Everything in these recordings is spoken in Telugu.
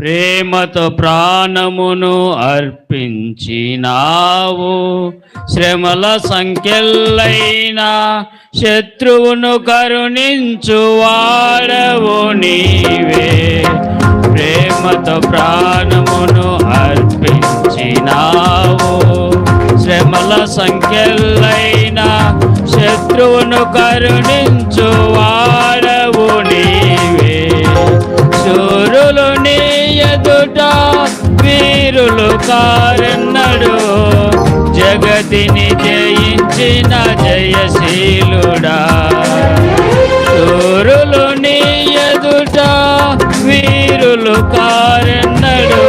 ప్రేమతో ప్రాణమును అర్పించినావు. శ్రమల సంఖ్యలైన శత్రువును కరుణించు వాడవు నీవే. ప్రేమతో ప్రాణమును అర్పించినావు. శ్రమల సంఖ్యలైన శత్రువును కరుణించు వాడవు నీవే. సూరులు నీ ఎదుట వీరులు కారన్నడు. జగతిని జయించిన జయశీలుడా. శూరులు నీ ఎదుట వీరులు కారన్నడు.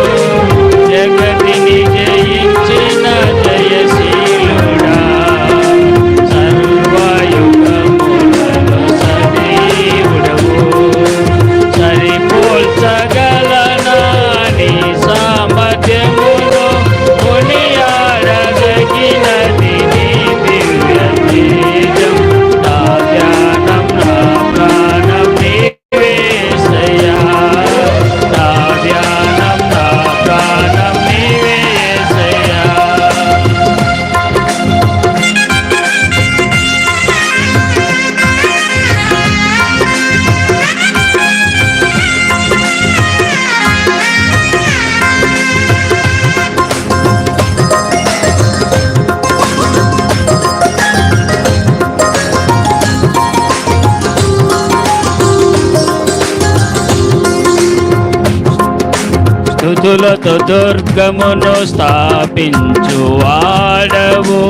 స్థుతులతో దుర్గమును స్థాపించు వాడవు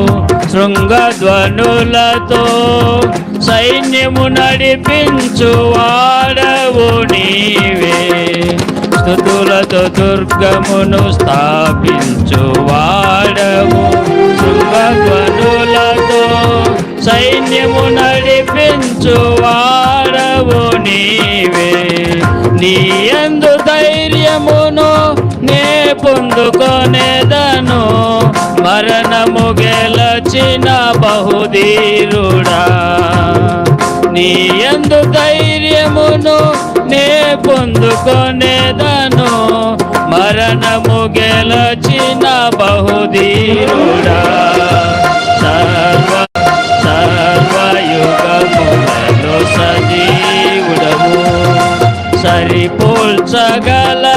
శృంగధ్వనులతో సైన్యము నడిపించు వాడవు నీవే. స్థుతులతో దుర్గమును స్థాపించు వాడవు శృంగధ్వనులతో సైన్యము నడిపించు వాడవు నీవే. నీ ధైర్యమును నే పొందుకొనేదను మరణము గెలచిన బహుధీరుడా. నీ ఎందు ధైర్యమును నే పొందుకొనేదను. మరణము గెలచిన బహుధీరుడా. సర్వ సర్వయుగములలో సజీవుడము. సరిపోల్చగల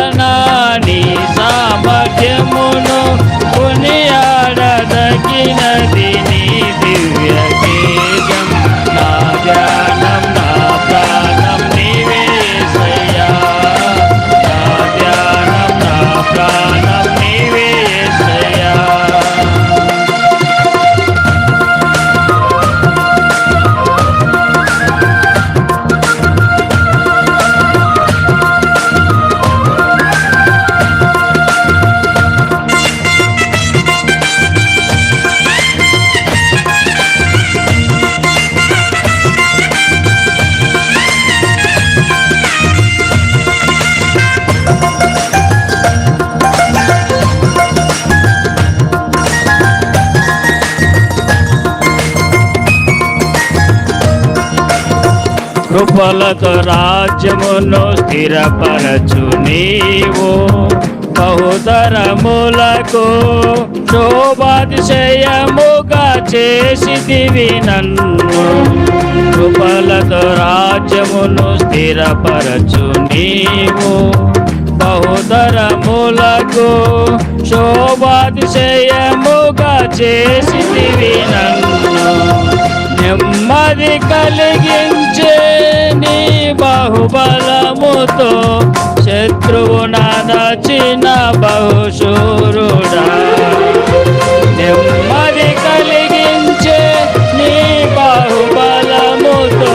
కృపలతో రాజ్యమును స్థిరపరచు నీవు. బహుతరములకు శోభాతిశయముగా చేసిదివి నన్ను. కృపలతో రాజ్యమును స్థిరపరచు నీవు. బహుతరములకు శోభాతిశయముగా చేసిదివి నన్ను. నెమ్మది కలిగించే నీ బాహుబలముతో శత్రువు నచిన బహుశూరుడా. నెమ్మది కలిగించే నీ బాహుబలముతో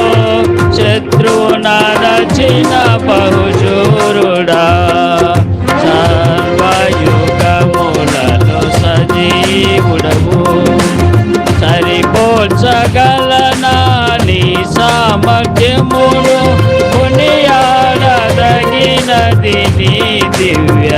శత్రువు నచిన బహుశూరుడా. దివ్య